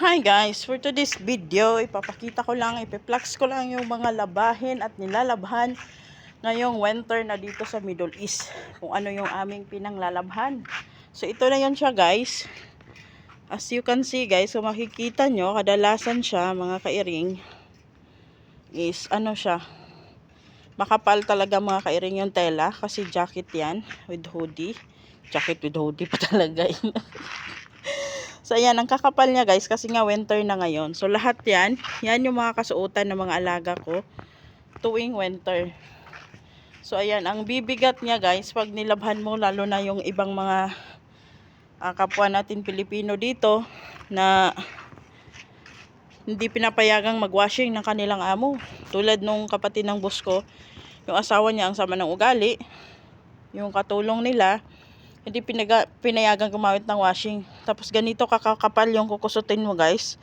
Hi guys, for today's video, ipapakita ko lang, ipiplex ko lang yung mga labahin at nilalabhan ngayong winter na dito sa Middle East. Kung ano yung aming pinanglalabhan. So ito na yun siya guys. As you can see guys, kung makikita nyo, kadalasan siya mga kairing is ano siya, makapal talaga mga kairing yung tela kasi jacket yan with hoodie. Jacket with hoodie pa talaga yun. So, ayan, ang kakapal niya guys, kasi nga winter na ngayon. So, lahat yan, yan yung mga kasuotan ng mga alaga ko tuwing winter. So, ayan, ang bibigat niya guys, pag nilabhan mo, lalo na yung ibang mga ah, kapwa natin Pilipino dito, na hindi pinapayagang magwashing ng kanilang amo. Tulad nung kapatid ng boss yung asawa niya ang sama ng ugali, yung katulong nila, hindi pinaga, pinayagan gumamit ng washing. Tapos ganito kakakapal yung kukusutin mo guys.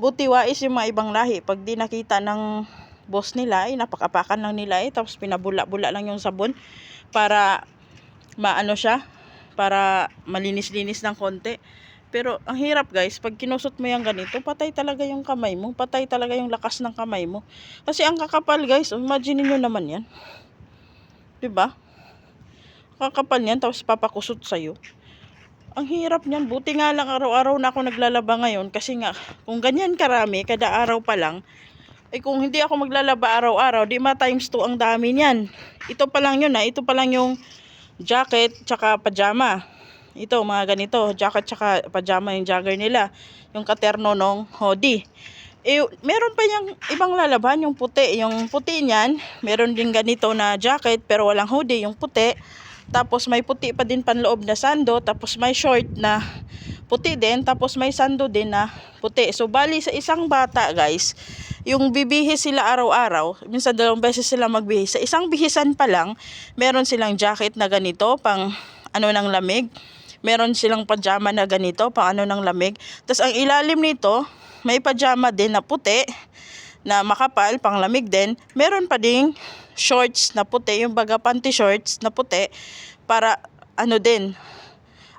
Buti wais yung mga ibang lahi. Pag di nakita ng boss nila, ay napakapakan lang nila eh. Tapos pinabula-bula lang yung sabon para maano siya, para malinis-linis ng konti. Pero ang hirap guys, pag kinusot mo yung ganito, patay talaga yung kamay mo. Patay talaga yung lakas ng kamay mo. Kasi ang kakapal guys, imagine niyo naman yan. 'Di ba? Kakapal niyan tapos papakusot sa'yo. Ang hirap niyan. Buti nga lang araw-araw na ako naglalaba ngayon kasi nga kung ganyan karami, kada araw pa lang, eh kung hindi ako maglalaba araw-araw, di ma times 2 ang dami niyan. Ito pa lang yun ha. Ito pa lang yung jacket tsaka pajama. Ito mga ganito, jacket tsaka pajama yung jogger nila. Yung katerno nung hoodie. Eh, meron pa yung ibang lalaban, yung puti. Yung puti niyan, meron din ganito na jacket pero walang hoodie, yung puti. Tapos may puti pa din panloob na sando. Tapos may short na puti din. Tapos may sando din na puti. So bali sa isang bata guys, yung bibihis sila araw-araw, minsan dalawang beses sila magbihis. Sa isang bihisan pa lang, meron silang jacket na ganito, pang ano ng lamig. Meron silang pajama na ganito, pang ano ng lamig. Tapos ang ilalim nito, may pajama din na puti, na makapal, pang lamig din. Meron pa ding shorts na puti, yung baga panty shorts na puti, para ano din,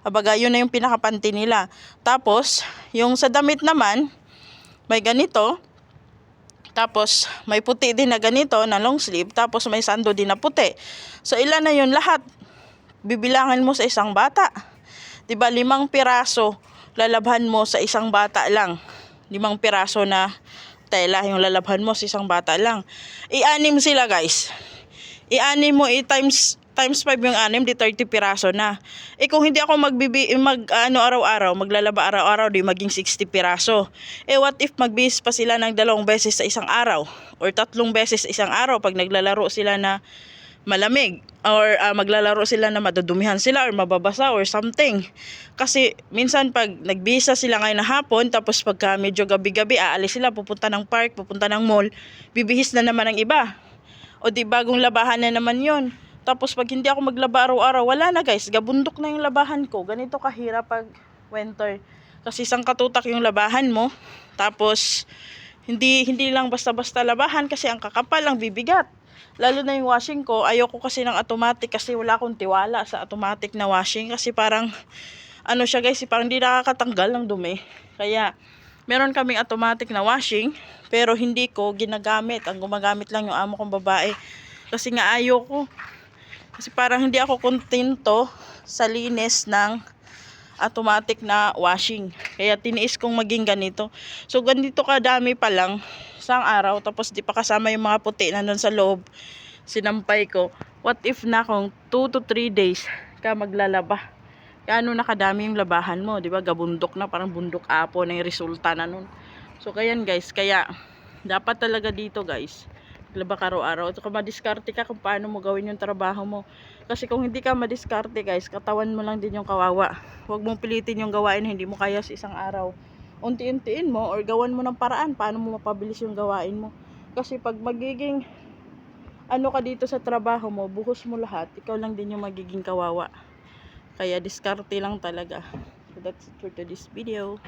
abaga yun na yung pinakapanty nila. Tapos, yung sa damit naman, may ganito, tapos may puti din na ganito na long sleeve, tapos may sando din na puti. So ilan na yun lahat? Bibilangan mo sa isang bata. 'Di ba limang piraso lalabhan mo sa isang bata lang. Limang piraso na tela yung lalabhan mo sa isang bata lang. I-anim sila guys. I-anim mo i-times times 5 yung anim, di 30 piraso na. Eh kung hindi ako magbibi, mag ano araw-araw, maglalaba araw-araw, di maging 60 piraso. Eh what if magbihis pa sila ng dalawang beses sa isang araw? Or tatlong beses sa isang araw pag naglalaro sila na malamig or ah, maglalaro sila na madudumihan sila or mababasa or something. Kasi minsan pag nagbisa sila ngayon na hapon tapos pagka medyo gabi-gabi aalis sila pupunta ng park, pupunta ng mall, bibihis na naman ang iba. O di bagong labahan na naman 'yon. Tapos pag hindi ako maglaba araw-araw, wala na guys, gabundok na yung labahan ko. Ganito kahirap pag winter. Kasi isang katutak yung labahan mo. Tapos hindi hindi lang basta-basta labahan kasi ang kakapal, ang bibigat. Lalo na yung washing ko, ayoko kasi ng automatic kasi wala akong tiwala sa automatic na washing kasi parang ano siya guys, parang hindi nakakatanggal ng dumi. Kaya meron kaming automatic na washing pero hindi ko ginagamit. Ang gumagamit lang yung amo kong babae. Kasi nga ayoko. Kasi parang hindi ako kontento sa linis ng automatic na washing. Kaya tiniis kong maging ganito. So ganito kadami pa lang isang araw tapos di pa kasama yung mga puti na nun sa loob. Sinampay ko. What if na kung 2 to 3 days ka maglalaba? Gaano nakadami yung labahan mo, 'di ba? Gabundok na parang bundok apo na yung resulta na nun. So kayan guys, kaya dapat talaga dito guys maglaba ka araw-araw. Ito ka madiskarte ka kung paano mo gawin yung trabaho mo. Kasi kung hindi ka madiskarte guys, katawan mo lang din yung kawawa. Huwag mong pilitin yung gawain hindi mo kaya sa isang araw. Unti-untiin mo or gawan mo ng paraan paano mo mapabilis yung gawain mo. Kasi pag magiging ano ka dito sa trabaho mo, buhos mo lahat, ikaw lang din yung magiging kawawa. Kaya diskarte lang talaga. So that's it for today's video.